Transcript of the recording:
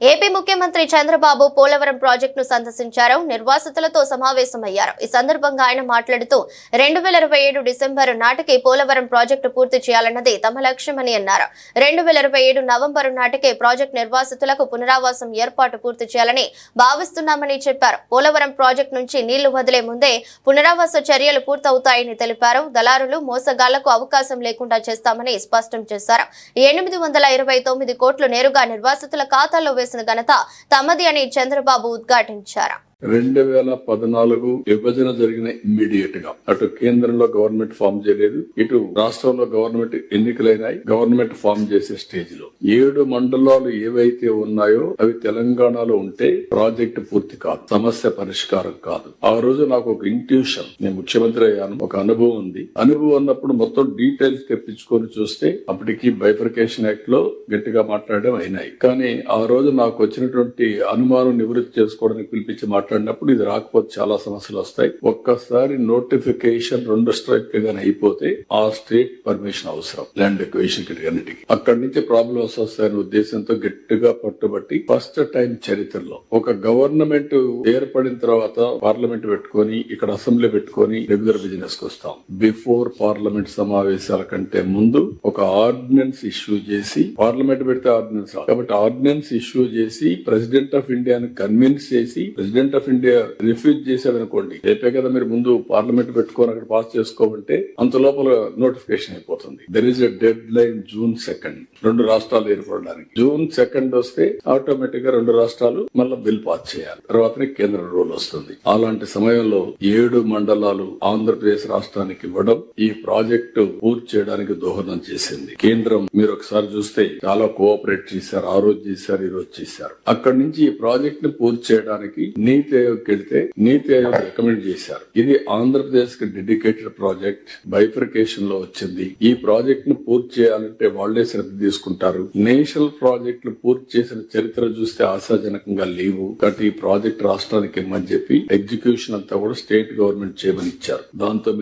AP ముఖ్యమంత్రి చంద్రబాబు పోలవరం ప్రాజెక్టును సందర్శించారు. నిర్వాసితులతో సమావేశమయ్యారు. ఈ సందర్భంగా ఆయన మాట్లాడుతూ రెండు వేల ఇరవై ఏడు డిసెంబర్ నాటికి పోలవరం ప్రాజెక్టు పూర్తి చేయాలన్నది తమ లక్ష్యమని అన్నారు. రెండు వేల ఇరవై ఏడు నవంబరు నాటికే ప్రాజెక్టు నిర్వాసితులకు పునరావాసం ఏర్పాటు పూర్తి చేయాలని భావిస్తున్నామని చెప్పారు. పోలవరం ప్రాజెక్టు నుంచి నీళ్ళు వదిలే ముందే పునరావాస చర్యలు పూర్తవుతాయని తెలిపారు. దళారులు మోసగాళ్ళకు అవకాశం లేకుండా చేస్తామని స్పష్టం చేశారు. ఎనిమిది వందల ఇరవై తొమ్మిది కోట్లు నేరుగా నిర్వాసితుల ఖాతాలో వేసిన ఘనత తమది అని చంద్రబాబు ఉద్ఘాటించారు. రెండు వేల పద్నాలుగు విభజన జరిగిన ఇమ్మీడియట్గా. అటు కేంద్రంలో గవర్నమెంట్ ఫామ్ చేయలేదు ఇటు రాష్ట్రంలో గవర్నమెంట్ ఎన్నికలైనాయి గవర్నమెంట్ ఫామ్ చేసే స్టేజ్లో. ఏడు మండలాలు ఏవైతే ఉన్నాయో అవి తెలంగాణలో ఉంటే ప్రాజెక్ట్ పూర్తి కాదు సమస్య పరిష్కారం కాదు. ఆ రోజు నాకు ఒక ఇంట్యూషన్ నేను ముఖ్యమంత్రి అయ్యాను ఒక అనుభవం ఉంది. అనుభవం ఉన్నప్పుడు మొత్తం డీటెయిల్స్ తెప్పించుకొని చూస్తే అప్పటికి బైఫర్కేషన్ యాక్ట్లో గట్టిగా మాట్లాడడం అయినాయి. కానీ ఆ రోజు నాకు వచ్చినటువంటి అనుమానం నివృత్తి చేసుకోవడానికి పిలిపించి మాట్లాడినప్పుడు ఇది రాకపోతే చాలా సమస్యలు వస్తాయి. ఒక్కసారి నోటిఫికేషన్ రెండు స్ట్రైక్ గానీ అయిపోతే ఆ స్టేట్ పర్మిషన్ అవసరం ల్యాండ్ ఎక్వేషన్ అన్నిటికీ. అక్కడి నుంచి ప్రాబ్లమ్స్ వస్తాయనే ఉద్దేశంతో గట్టిగా పట్టుబట్టి ఫస్ట్ టైం చరిత్రలో ఒక గవర్నమెంట్ ఏర్పడిన తర్వాత పార్లమెంట్ పెట్టుకొని ఇక్కడ అసెంబ్లీ పెట్టుకొని రెగ్యులర్ బిజినెస్కు వస్తాం. బిఫోర్ పార్లమెంట్ సమావేశాల కంటే ముందు ఒక ఆర్డినెన్స్ ఇష్యూ చేసి పార్లమెంట్ పెడితే ఆర్డినెన్స్ కాబట్టి ఆర్డినెన్స్ ఇష్యూ చేసి ప్రెసిడెంట్ ఆఫ్ ఇండియాని కన్విన్స్ చేసి ప్రెసిడెంట్ ఆఫ్ ఇండియా రిఫ్యూజ్ చేశారనుకోండి అనుకోండి రేపే కదా మీరు ముందు పార్లమెంట్ పెట్టుకొని అక్కడ పాస్ చేసుకోమంటే అంత లోపల నోటిఫికేషన్ అయిపోతుంది. There is a deadline June second రెండు రాష్ట్రాలు ఏర్పడడానికి. జూన్ సెకండ్ వస్తే ఆటోమేటిక్గా రెండు రాష్ట్రాలు మళ్ళీ బిల్ పాస్ చేయాలి. తర్వాతనే కేంద్ర రూల్ వస్తుంది. అలాంటి సమయంలో ఏడు మండలాలు ఆంధ్రప్రదేశ్ రాష్ట్రానికి ఇవ్వడం ఈ ప్రాజెక్టు పూర్తి చేయడానికి దోహదం చేసింది. కేంద్రం మీరు ఒకసారి చూస్తే చాలా కోఆపరేట్ చేశారు ఆ రోజు చేశారు ఈ రోజు చేశారు. అక్కడి నుంచి ఈ ప్రాజెక్ట్ని పూర్తి చేయడానికి నీతి ఆయోగ్ వెళ్తే నీతి ఆయోగ్ రికమెండ్ చేశారు. ఇది ఆంధ్రప్రదేశ్కి డెడికేటెడ్ ప్రాజెక్ట్ బైఫర్కేషన్లో వచ్చింది. ఈ ప్రాజెక్ట్ను పూర్తి చేయాలంటే వాళ్ళే శ్రద్ధ తీసుకుంటారు. నేషనల్ ప్రాజెక్టులు పూర్తి చేసిన చరిత్ర చూస్తే ఆశాజనకంగా లేవు. కాబట్టి ఈ ప్రాజెక్ట్ రాష్ట్రానికి ఇమ్మని చెప్పి ఎగ్జిక్యూషన్ అంతా కూడా స్టేట్ గవర్నమెంట్ చేయమని ఇచ్చారు. దాంతో